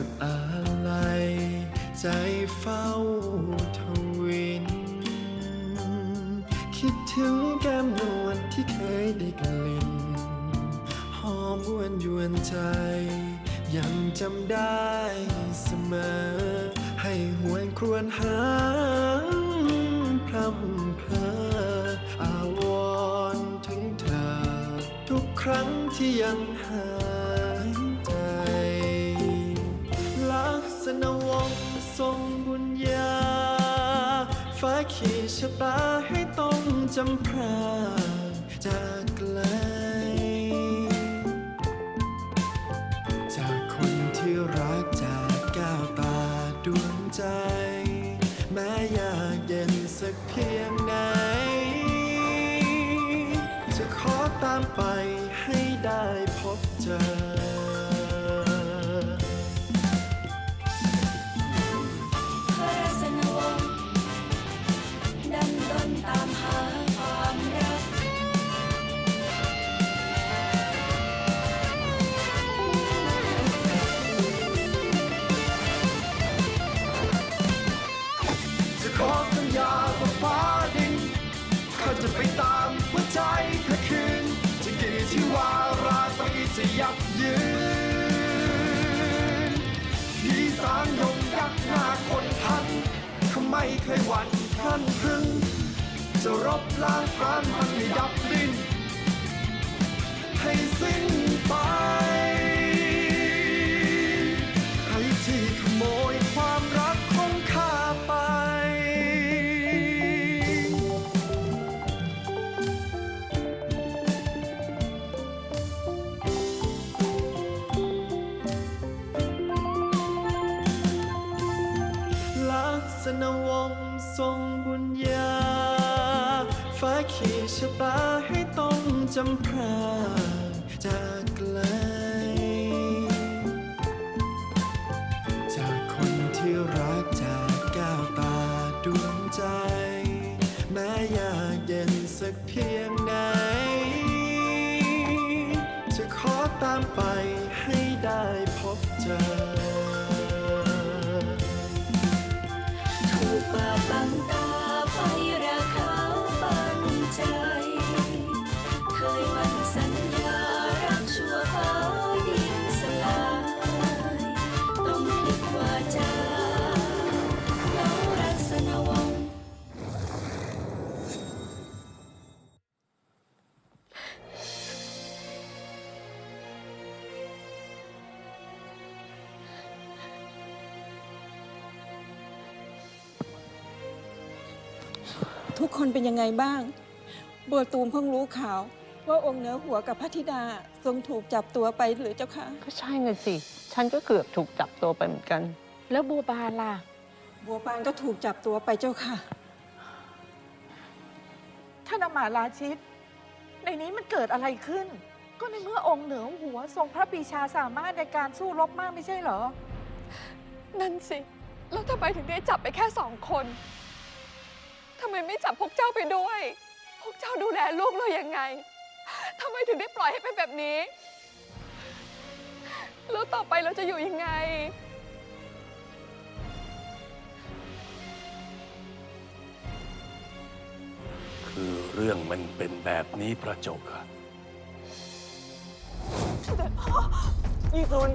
สุดอะไรใจเฝ้าทวิน คิดถึงแก้มนวลที่เคยได้กลิ่น หอมวนยวนใจ ยังจำได้เสมอ ให้หวนครวญหาพรำเพออาวรถึงเธอ ทุกครั้งที่ยังหา ชะตาให้ต้องจำพรา ยับยืนพี่สางยงยักษ์หน้าคนทันเขาไม่เคยหวั่นพลันพรึงจะรบล้างพรานมันให้ดับดิน ให้สิ้นไป ต้องจำพรา ยมันสัญญารักชั่วฟ้าดินสลายต้องพลิกวาจาแล้วรัศนวงศ์ทุกคนเป็นยังไงบ้าง บัวตูมเพิ่งรู้ข่าว ว่าองค์เหนือหัวกับพระธิดาทรงถูกจับตัวไปหรือเจ้าคะก็ใช่ไงสิ ฉันก็เกือบถูกจับตัวไปเหมือนกัน แล้วบัวบานล่ะ บัวปานก็ถูกจับตัวไปเจ้าค่ะ ท่านอมาตย์ราชิต ในนี้มันเกิดอะไรขึ้น ก็ในเมื่อองค์เหนือหัวทรงพระปรีชาสามารถในการสู้รบมากไม่ใช่เหรอ นั่นสิ แล้วทำไมถึงได้จับไปแค่สองคนทำไมไม่จับพวกเจ้าไปด้วย พวกเจ้าดูแลลูกเรายังไง ทำไมถึงได้ปล่อยให้เป็นแบบนี้ แล้วต่อไปเราจะอยู่ยังไง คือเรื่องมันเป็นแบบนี้พระเจ้าค่ะยี่ซุน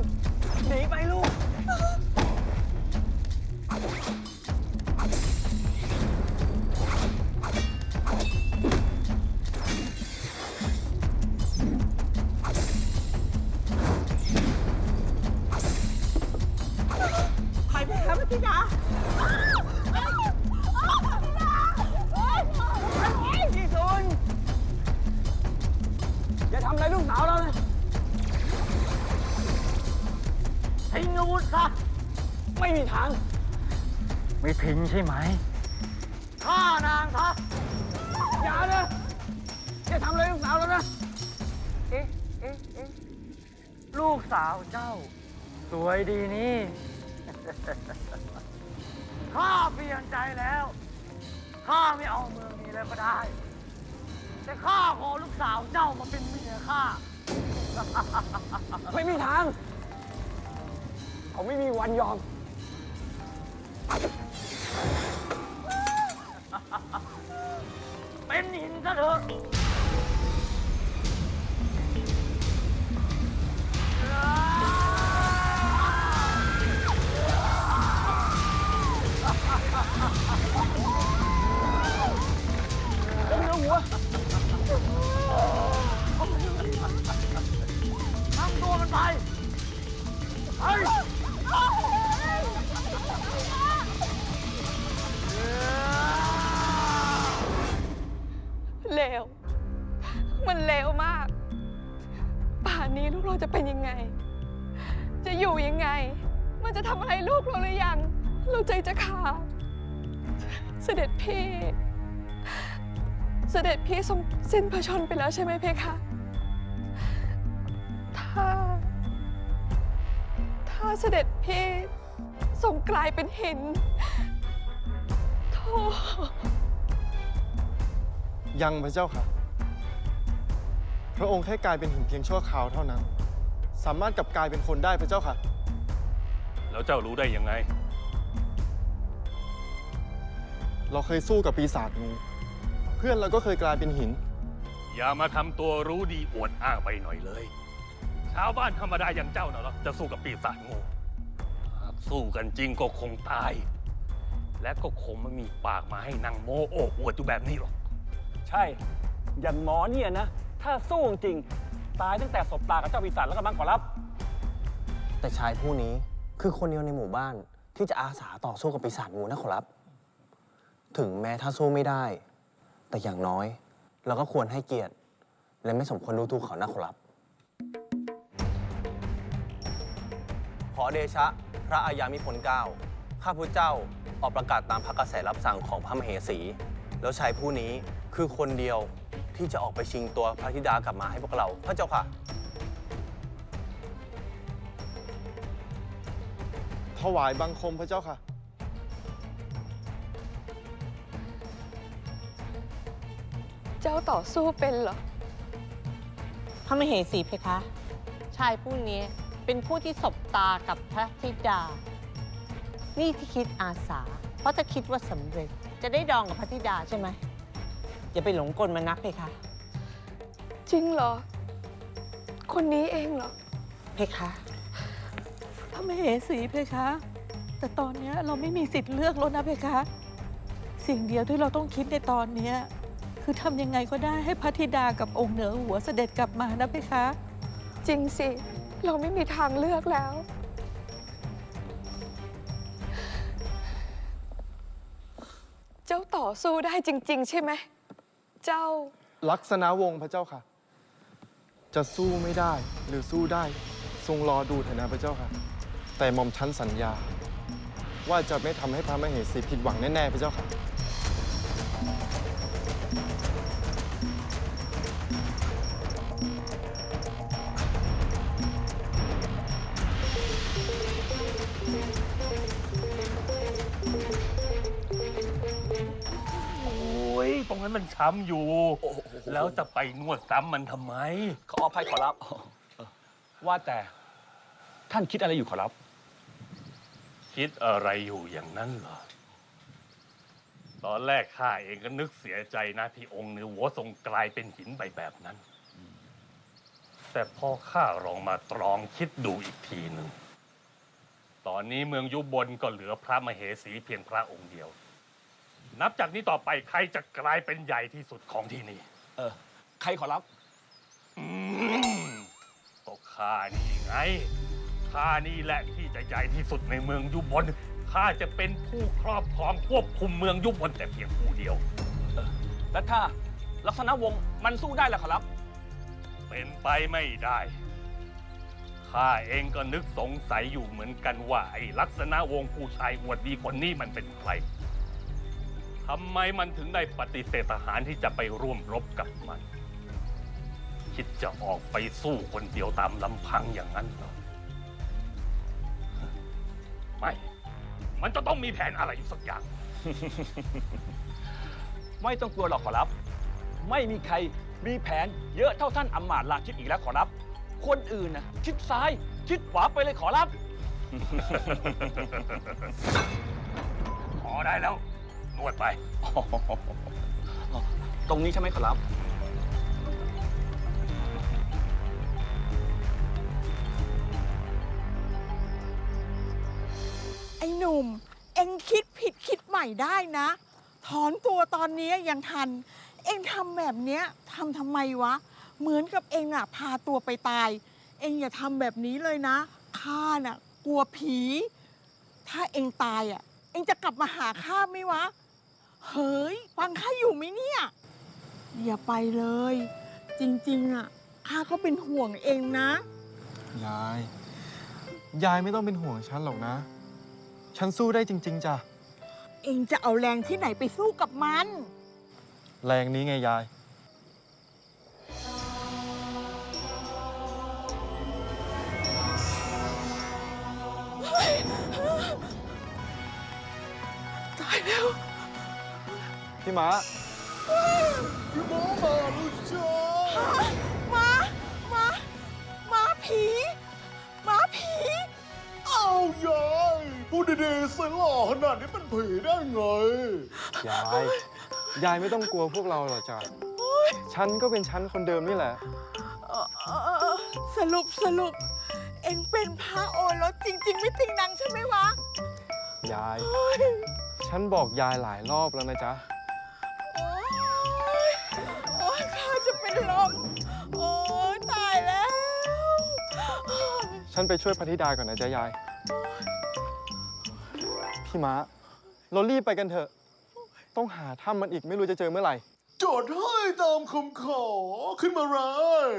หนีไปลูก กสาวแล้วนะ เอ๊ะ เอ๊ะ เอ๊ะ ลูกสาวเจ้า สวยดีนี่ ข้าเปลี่ยนใจแล้ว ข้าไม่เอาเมืองนี้แล้วก็ได้ แต่ข้าขอลูกสาวเจ้ามาเป็นเมียข้า ไม่มีทาง เขาไม่มีวันยอม เป็นหินซะเถอะ เอา พี่ เสด็จพี่ทรงสิ้นพระชนม์ไปแล้วใช่ไหมเพคะ ถ้า ถ้าเสด็จพี่ทรงกลายเป็นหินโธ่ยังพระเจ้าค่ะ พระองค์แค่กลายเป็นหินเพียงชั่วคราวเท่านั้น สามารถกลับกลายเป็นคนได้พระเจ้าค่ะ แล้วเจ้ารู้ได้ยังไง เราเคยสู้กับปีศาจงูเพื่อนเราก็เคยกลายเป็นหิน อย่ามาทำตัวรู้ดีอวดอ้างไปหน่อยเลย ชาวบ้านธรรมดาอย่างเจ้าน่ะเหรอจะสู้กับปีศาจงูหากสู้กันจริงก็คงตาย และก็คงไม่มีปากมาให้นางโมโอ้อวดอยู่แบบนี้หรอก ใช่ อย่างหมอเนี่ยนะ ถ้าสู้จริง ตายตั้งแต่ศพตากับเจ้าปีศาจแล้วก็มั้งขอรับ แต่ชายผู้นี้คือคนเดียวในหมู่บ้านที่จะอาสาต่อสู้กับปีศาจงูนะขอรับ ถึงแม้ถ้าสู้ไม่ได้ แต่อย่างน้อย เราก็ควรให้เกียรติ และไม่สมควรดูถูกเขานะขอรับ ขอเดชะ พระอาญามิพลเกล้าข้าพุทธเจ้าออกประกาศตามพระกระแสรับสั่งของพระมเหสี แล้วชายผู้นี้คือคนเดียวที่จะออกไปชิงตัวพระธิดากลับมาให้พวกเรา พระเจ้าค่ะ ถวายบังคมพระเจ้าค่ะ เจ้าต่อสู้เป็นเหรอ พระมเหสีเพคะ ชายผู้นี้เป็นผู้ที่สบตากับพระธิดา นี่ที่คิดอาสา เพราะจะคิดว่าสำเร็จจะได้ดองกับพระธิดาใช่ไหมอย่าไปหลงกลมันนักเพคะ จริงเหรอ คนนี้เองเหรอ เพคะพระมเหสีเพคะ แต่ตอนเนี้ยเราไม่มีสิทธิ์เลือกแล้วนะเพคะ สิ่งเดียวที่เราต้องคิดในตอนเนี้ย คือทำยังไงก็ได้ให้พระธิดากับองค์เหนือหัวเสด็จกลับมานะเพคะ จริงสิ เราไม่มีทางเลือกแล้ว เจ้าต่อสู้ได้จริง ๆ ใช่ไหม เจ้า ลักษณะวงศ์พระเจ้าค่ะ จะสู้ไม่ได้หรือสู้ได้ ทรงรอดูเถอะนะพระเจ้าค่ะ แต่หม่อมชั้นสัญญา ว่าจะไม่ทำให้พระมเหสีผิดหวังแน่ๆพระเจ้าค่ะ มันช้ำอยู่ แล้วจะไปนวดซ้ำมันทำไม ขออภัยขอรับ ว่าแต่ ท่านคิดอะไรอยู่ขอรับ คิดอะไรอยู่อย่างนั้นเหรอ ตอนแรกข้าเองก็นึกเสียใจนะที่องค์เหนือหัวทรงกลายเป็นหินไปแบบนั้น แต่พอข้าลองมาตรองคิดดูอีกทีหนึ่ง ตอนนี้เมืองยุบนก็เหลือพระมเหสีเพียงพระองค์เดียว นับจากนี้ต่อไปใครจะกลายเป็นใหญ่ที่สุดของที่นี่เออ ใครขอรับ อืมก็ข้านี่ไง ข้านี่แหละที่จะใหญ่ที่สุดในเมืองยุบน ข้าจะเป็นผู้ครอบครองควบคุมเมืองยุบนแต่เพียงผู้เดียว แล้วถ้าลักษณะวงศ์มันสู้ได้ล่ะขอรับ เป็นไปไม่ได้ ข้าเองก็นึกสงสัยอยู่เหมือนกันว่าไอ้ลักษณะวงศ์ผู้ชายอวดดีคนนี้มันเป็นใคร ทำไมมันถึงได้ปฏิเสธทหารที่จะไปร่วมรบกับมัน คิดจะออกไปสู้คนเดียวตามลำพังอย่างนั้นเหรอไม่ มันจะต้องมีแผนอะไรอยู่สักอย่าง ไม่ต้องกลัวหรอกขอรับ ไม่มีใครมีแผนเยอะเท่าท่านอำมาตย์ราชิตอีกแล้วขอรับ คนอื่นนะชิดซ้าย ชิดขวาไปเลยขอรับ พอได้แล้ว นวดไป ตรงนี้ใช่ไหมขอรับ ไอ้หนุ่ม เอ็งคิดผิดคิดใหม่ได้นะ ถอนตัวตอนนี้ยังทัน เอ็งทำแบบเนี้ยทำทำไมวะ เหมือนกับเอ็งอะพาตัวไปตาย เอ็งอย่าทำแบบนี้เลยนะข้าน่ะ กลัวผี ถ้าเอ็งตายอะเอ็งจะกลับมาหาข้าไหมวะ เฮ้ยฟังข้าอยู่ไหมเนี่ย อย่าไปเลย จริงๆอะข้าก็เป็นห่วงเอ็งนะ ยาย ยายไม่ต้องเป็นห่วงฉันหรอกนะ ฉันสู้ได้จริง ๆจ้ะ เอ็งจะเอาแรงที่ไหนไปสู้กับมัน แรงนี้ไงยาย ตายแล้ว พี่ม้ามามามาผีมาผี เอายายพูดดีๆสิหล่อขนาดนี้เป็นผีได้ไง ยาย ยายไม่ต้องกลัวพวกเราหรอกจ้ะฉันก็เป็นฉันคนเดิมนี่แหละ เอ่อเอ่อเอ่อสรุปสรุป เอ็งเป็นพระโอรสจริง ๆ ไม่ติงนังใช่ไหมวะยายโอ้ยฉันบอกยายหลายรอบแล้วนะจ๊ะ ฉันไปช่วยพระธิดาก่อนนะจ๊ะยาย พี่ม้า เรารีบไปกันเถอะ ต้องหาถ้ำมันอีกไม่รู้จะเจอเมื่อไหร่ จดให้ตามคำขอขึ้นมาเลย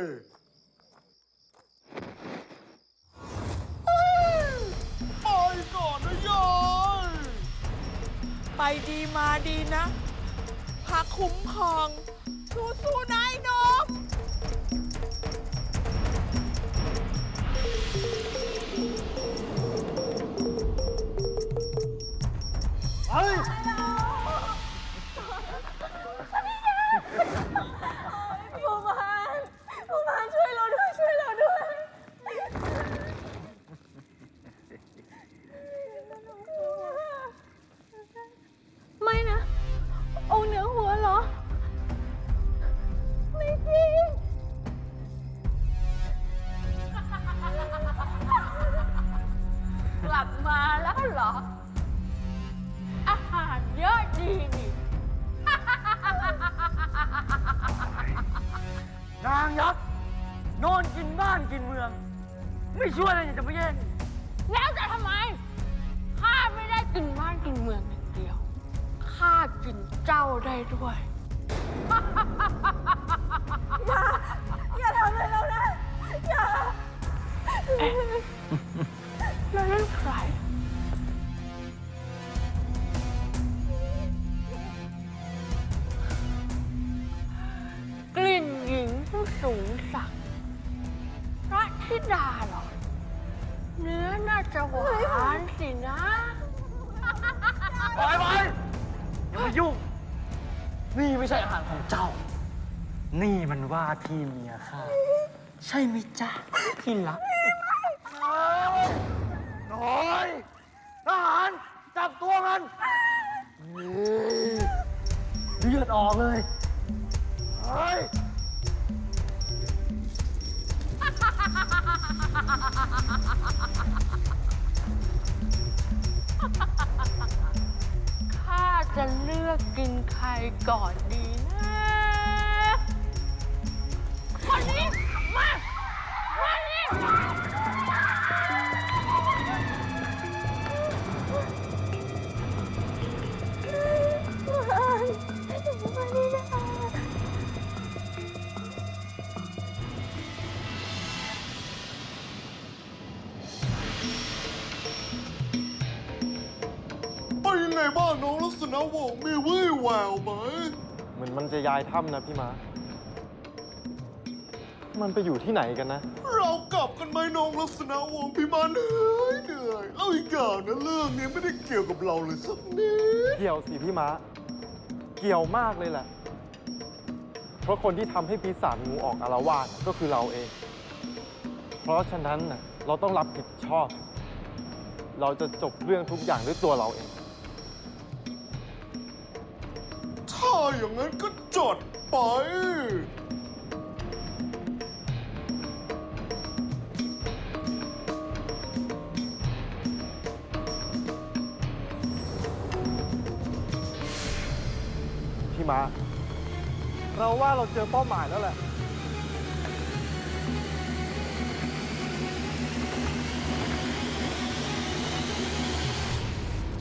ไปก่อนนะยายไปดีมาดีนะพระคุ้มครองสู้ๆนายนม นี่มันว่าที่เมียข้าใช่ไหมจ๊ะที่รักน้อยทหารจับตัวมันเฮ้ยเลือดออกเลยเฮ้ยข้าจะเลือกกินใครก่อนดี มีวี่แววไหม เหมือนมันจะย้ายถ้ำนะพี่ม้ามันไปอยู่ที่ไหนกันนะ เรากลับกันไหมน้องลักษณะวงศ์พี่มาเหนื่อยเหนื่อยแล้วอีกอย่างนะเรื่องนี้ไม่ได้เกี่ยวกับเราเลยสักนิด เกี่ยวสิพี่ม้าเกี่ยวมากเลยแหละ เพราะคนที่ทำให้ปีศาจงูออกอารวาสก็คือเราเอง เพราะฉะนั้นน่ะเราต้องรับผิดชอบ เราจะจบเรื่องทุกอย่างด้วยตัวเราเอง อย่างนั้นก็จดไป พี่มา เราว่าเราเจอเป้าหมายแล้วแหละ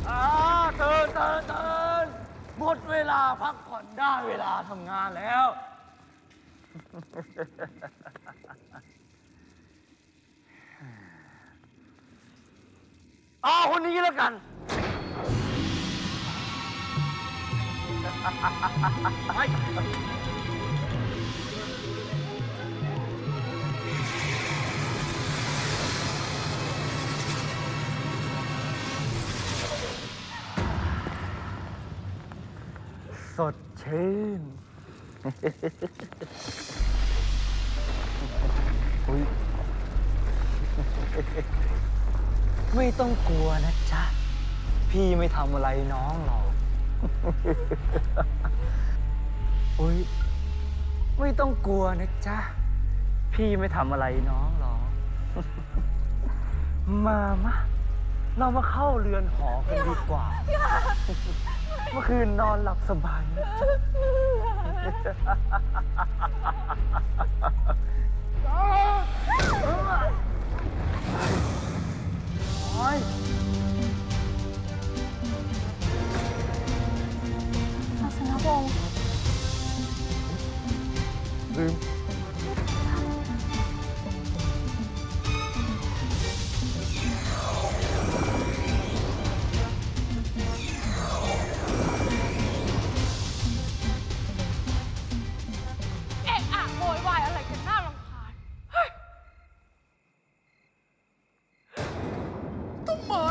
อ่าเตือนเตือนเตือน หมดเวลาพักผ่อนได้เวลาทำงานแล้ว เอาคนนี้แล้วกัน สดชื่น อุ๊ยไม่ต้องกลัวนะจ๊ะ พี่ไม่ทำอะไรน้องหรอก อุ๊ยไม่ต้องกลัวนะจ๊ะ พี่ไม่ทำอะไรน้องหรอก มามะเรามาเข้าเรือนหอกันดีกว่า เมื่อคืนนอนหลับสบายนะจ๊ะโอ๊ย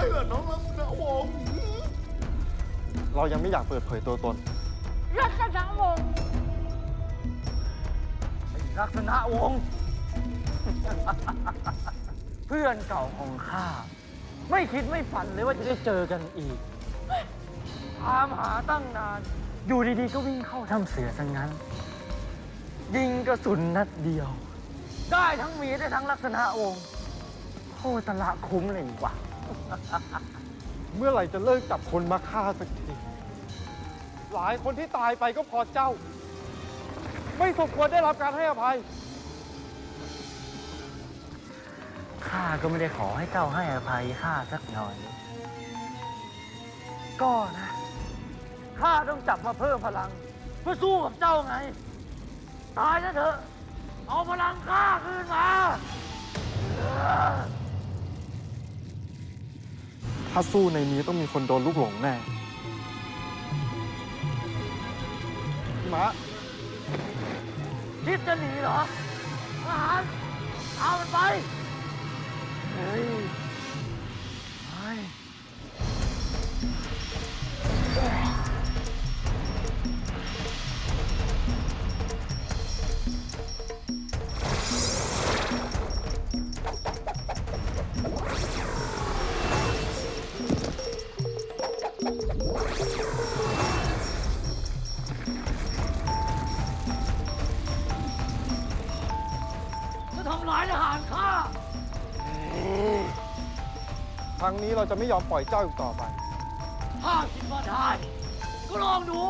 ทำไมล่ะน้องลักษณะวงศ์เรายังไม่อยากเปิดเผยตัวตน ลักษณะวงศ์ไอ้ลักษณะวงศ์ เพื่อนเก่าของข้า ไม่คิดไม่ฝันเลยว่าจะได้เจอกันอีก ตามหาตั้งนาน อยู่ดีๆ ก็วิ่งเข้าถ้ำเสือซะงั้น ยิงกระสุนนัดเดียว ได้ทั้งเมียได้ทั้งลักษณะวงศ์โคตรละคุ้มเลยว่ะ เมื่อไหร่จะเลิกจับคนมาฆ่าสักที หลายคนที่ตายไปก็เพอเจ้า ไม่สมควรได้รับการให้อภัย ข้าก็ไม่ได้ขอให้เจ้าให้อภัยข้าสักหน่อย ก็นะข้าต้องจับมาเพิ่มพลัง เพื่อสู้กับเจ้าไง ตายซะเถอะ เอาพลังข้าคืนมา ถ้าสู้ในนี้ต้องมีคนโดนลูกหลงแน่พี่มะคิดจะหนีเหรอทหารเอามันไป เฮ้ย รั้งนี้เราจะไม่ยอมปล่อยเจ้าอีกต่อไป ถ้าคิดว่าได้ ก็ลองดู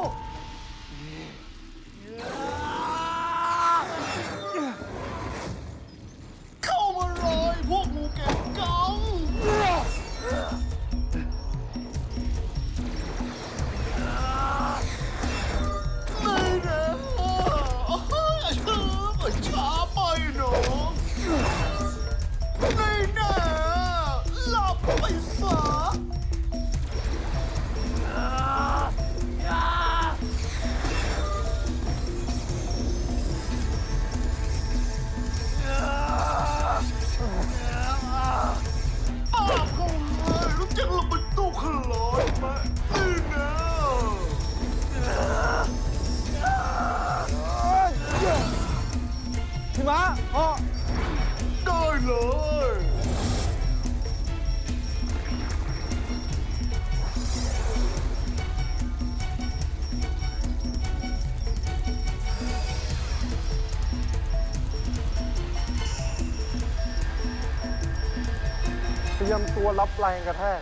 พี่ม้าออกได้เลยเตรียมตัวรับแรงกระแทก